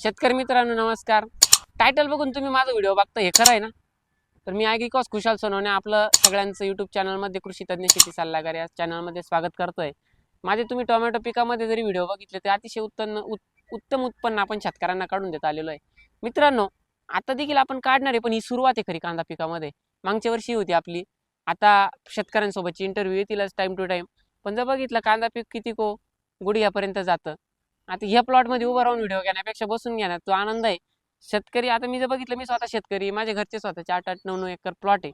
शेतकरी मित्रांनो नमस्कार. टायटल बघून तुम्ही माझा व्हिडिओ बघता हे खरं आहे ना? तर मी ॲग्रिकॉस खुशाल सोनवणे आपलं सगळ्यांचं यूट्यूब चॅनलमध्ये कृषी तज्ज्ञ शेती सल्लागार या चॅनलमध्ये स्वागत करतोय. माझे तुम्ही टोमॅटो पिकामध्ये जरी व्हिडिओ बघितले ते अतिशय उत्पन्न उत्तम उत्पन्न आपण शेतकऱ्यांना काढून देत आलेलो आहे. मित्रांनो आता देखील आपण काढणार आहे पण ही सुरुवात आहे खरी कांदा पिकामध्ये. मागच्या वर्षी होती आपली. आता शेतकऱ्यांसोबतची इंटरव्ह्यू येतीलच टाइम टू टाइम पण जर बघितलं कांदा पीक किती को गुडियापर्यंत जातं. आता ह्या प्लॉटमध्ये उभं राहून व्हिडिओ घेण्यापेक्षा बसून घेण्यात तो आनंद आहे. शेतकरी आता मी जर बघितलं मी स्वतः शेतकरी माझ्या घरचे स्वतःचे आठ आठ नऊ नऊ एकर प्लॉट आहे.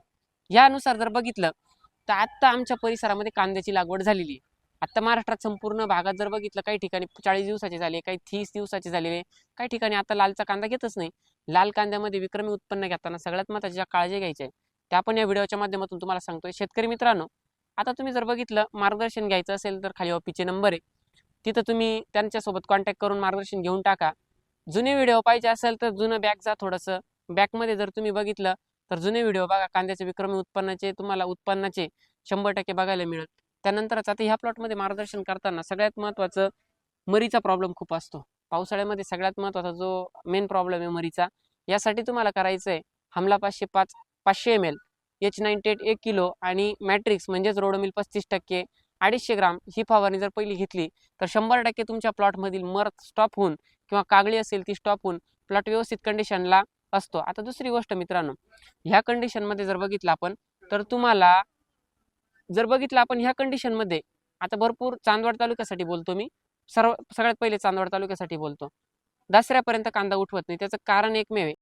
यानुसार जर बघितलं तर आत्ता आमच्या परिसरामध्ये कांद्याची लागवड झालेली आहे. आता महाराष्ट्रात संपूर्ण भागात जर बघितलं काही ठिकाणी चाळीस दिवसाचे झाले काही तीस दिवसाचे झालेले काही ठिकाणी आता लालचा कांदा घेतच नाही. लाल कांद्यामध्ये विक्रमी उत्पन्न घेताना सगळ्यात महत्त्वाच्या ज्या काळजी घ्यायच्या आहे त्या आपण या व्हिडिओच्या माध्यमातून तुम्हाला सांगतोय. शेतकरी मित्रांनो आता तुम्ही जर बघितलं मार्गदर्शन घ्यायचं असेल तर खाली ऑफिसचे नंबर आहे. तिथं तुम्ही त्यांच्यासोबत कॉन्टॅक्ट करून मार्गदर्शन घेऊन टाका. जुने व्हिडिओ पाहिजे असेल तर जुनं बॅग जा थोडंसं. बॅकमध्ये जर तुम्ही बघितलं तर जुने व्हिडिओ बघा. कांद्याचे विक्रमी उत्पन्नाचे तुम्हाला उत्पन्नाचे शंभर टक्के बघायला मिळेल. त्यानंतरच आता ह्या प्लॉटमध्ये मार्गदर्शन करताना सगळ्यात महत्त्वाचं मरीचा प्रॉब्लेम खूप असतो. पावसाळ्यामध्ये सगळ्यात महत्त्वाचा जो मेन प्रॉब्लेम आहे मरीचा यासाठी तुम्हाला करायचं आहे हमला पाचशे पाच पाचशे M L H ninety eight एक किलो आणि मॅट्रिक्स म्हणजेच रोडोमिल पस्तीस टक्के अडीचशे ग्राम ही फवारणी जर पहिली घेतली तर शंभर टक्के तुमच्या प्लॉटमधील मर स्टॉप होऊन किंवा कागळी असेल ती स्टॉप होऊन प्लॉट व्यवस्थित कंडिशनला असतो. आता दुसरी गोष्ट मित्रांनो ह्या कंडिशनमध्ये जर बघितलं आपण तर तुम्हाला जर बघितलं आपण ह्या कंडिशनमध्ये आता भरपूर चांदवड तालुक्यासाठी बोलतो मी सर्व सगळ्यात पहिले चांदवड तालुक्यासाठी बोलतो. दसऱ्यापर्यंत कांदा उठवत नाही त्याचं कारण एकमेव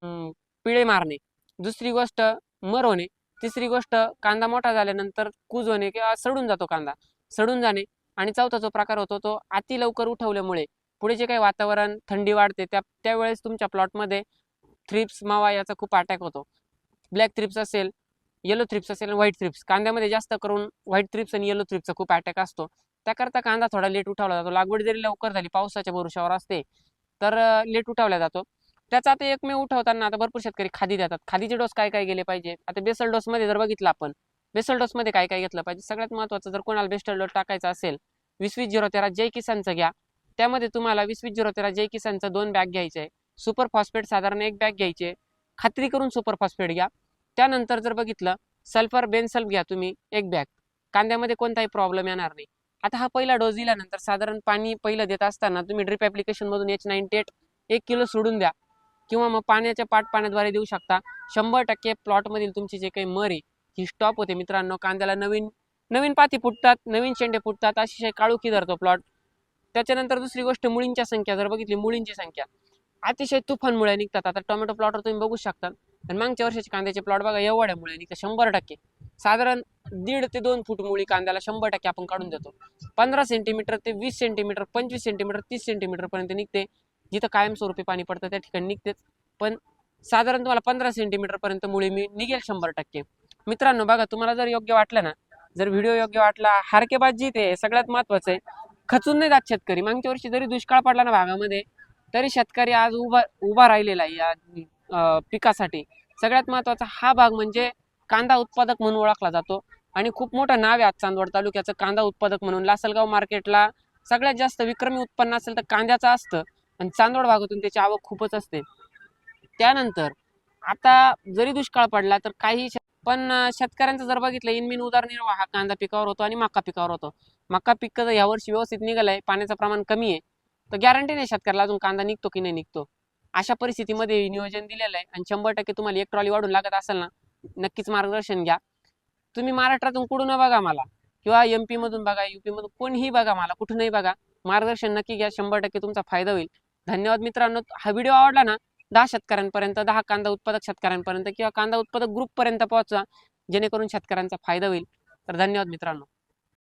पिळे मारणे. दुसरी गोष्ट मर होणे. तिसरी गोष्ट कांदा मोठा झाल्यानंतर कूज होणे किंवा सडून जातो कांदा. सडून जाणे. आणि चौथा जो प्रकार होतो तो अति लवकर उठवल्यामुळे पुढे जे काही वातावरण थंडी वाढते त्या त्यावेळेस तुमच्या प्लॉटमध्ये थ्रिप्स मावा याचा खूप अटॅक होतो. ब्लॅक थ्रिप्स असेल येलो थ्रिप्स असेल व्हाईट थ्रिप्स कांद्यामध्ये जास्त करून व्हाईट थ्रिप्स आणि येलो थ्रिप्सचा खूप अटॅक असतो. त्याकरता कांदा थोडा लेट उठावला जातो. लागवड जरी लवकर झाली पावसाच्या भरोशावर असते तर लेट उठावला जातो. त्याचा आता एकमेव उठवताना आता भरपूर शेतकरी खादी देतात. खादीचे डोस काय काय गेले पाहिजे? आता बेसल डोसमध्ये जर बघितलं आपण बेसल डोसमध्ये काय काय घेतलं पाहिजे? सगळ्यात महत्त्वाचं जर कोणाला बेस्टल डोस टाकायचा असेल वीस वीस झिरो तेरा जय किसानचं घ्या. त्यामध्ये तुम्हाला वीस वीस झिरो तेरा जय किसानचं दोन बॅग घ्यायचे आहे सुपर फॉस्फेट साधारण एक बॅग घ्यायचे खात्री करून सुपर फॉस्फेट घ्या. त्यानंतर जर बघितलं सल्फर बेनसल्फ घ्या तुम्ही एक बॅग. कांद्यामध्ये कोणताही प्रॉब्लेम येणार नाही. आता हा पहिला डोस दिल्यानंतर साधारण पाणी पहिलं देत असताना तुम्ही ड्रिप ॲप्लिकेशन मधून एच नाईन्टी एट एक किलो सोडून द्या. किंवा मग पाण्याच्या पाट पाण्याद्वारे देऊ शकता. शंभर टक्के प्लॉटमधील तुमची जे काही मर आहे ही स्टॉप होते मित्रांनो. कांद्याला नवीन नवीन पाती फुटतात नवीन शेंडे फुटतात अतिशय काळोखी धरतो प्लॉट त्याच्यानंतर दुसरी गोष्ट मुळींच्या संख्या. जर बघितली मुळींची संख्या. अतिशय तुफान मुळे निघतात. आता टोमॅटो प्लॉटवर तुम्ही बघू शकता. आणि मागच्या वर्षाचे कांद्याचे प्लॉट बघा एवढ्या मुळे निघतात. शंभर टक्के. साधारण दीड ते दोन फूट मुळी कांद्याला शंभर टक्के आपण काढून देतो. पंधरा सेंटीमीटर ते वीस सेंटीमीटर पंचवीस सेंटीमीटर तीस सेंटीमीटर पर्यंत निघते. जिथं कायमस्वरूपी पाणी पडतं त्या ठिकाणी निघतेच. पण साधारण तुम्हाला पंधरा सेंटीमीटर पर्यंत मुळी मी निघेल शंभर टक्के. मित्रांनो बघा तुम्हाला जर योग्य वाटलं ना जर व्हिडिओ योग्य वाटला हारकेबाजी ते सगळ्यात महत्वाचं आहे. खचून नाही जात शेतकरी. मागच्या वर्षी जरी दुष्काळ पडला ना भागामध्ये तरी शेतकरी आज उभा उभा राहिलेला आहे या पिकासाठी. सगळ्यात महत्त्वाचा हा भाग म्हणजे कांदा उत्पादक म्हणून ओळखला जातो. आणि खूप मोठं नाव आहे आज चांदवड तालुक्याचं कांदा उत्पादक म्हणून. लासलगाव मार्केटला सगळ्यात जास्त विक्रमी उत्पन्न असेल तर कांद्याचं असतं. आणि चांदवड भागातून त्याची आवक खूपच असते. त्यानंतर आता जरी दुष्काळ पडला तर काही पण शेतकऱ्यांचं जर बघितलं इनमिन उदरनिर्वाह हा कांदा पिकावर होतो आणि मका पिकावर होतो. मका पिक जर यावर्षी व्यवस्थित निघालंय पाण्याचं प्रमाण कमी आहे. तर गॅरंटी नाही शेतकऱ्याला अजून कांदा निघतो की नाही निघतो. अशा परिस्थितीमध्ये नियोजन दिलेलं आहे आणि शंभर टक्के तुम्हाला एक ट्रॉली वाढून लागत असेल ना नक्कीच मार्गदर्शन घ्या. तुम्ही महाराष्ट्रातून कुठून बघा मला किंवा एम मधून बघा युपी मधून कोणीही बघा मला कुठूनही बघा. मार्गदर्शन नक्की घ्या शंभर टक्के तुमचा फायदा होईल. धन्यवाद मित्रांनो. हा व्हिडिओ आवडला ना दहा शेतकऱ्यांपर्यंत दहा कांदा उत्पादक शेतकऱ्यांपर्यंत किंवा कांदा उत्पादक ग्रुपपर्यंत पोहोचवा जेणेकरून शेतकऱ्यांचा फायदा होईल. तर धन्यवाद मित्रांनो.